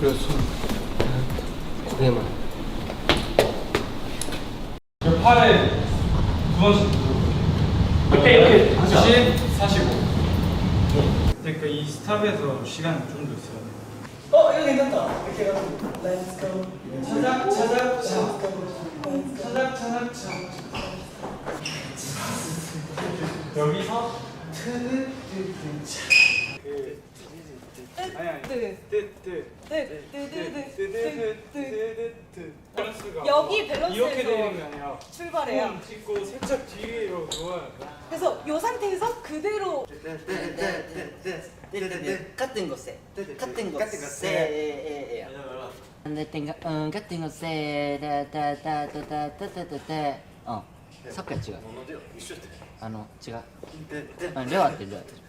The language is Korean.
그리고 손 고개만 저 팔에 두 번씩 이렇게 이렇게 90, 45 그러니까 이 스탑에서 시간이 좀더 있어야 돼 어 이거 괜찮다. 이렇게 해가지고. Let's go. 차작 차작 차. 차작 차작 차. 여기서 아니 밸런스가 여기 밸런스에서 이렇게 되는 게 아니라 출발해요. 손 짚고 살짝 뒤로 누워야 돼 그래서 이 상태에서 그대로 같은 곳에 같은 곳에 같은 곳 응, 같은 곳에 다다다다다다다다 어 섞여違うあの違ううん両合ってる両合ってる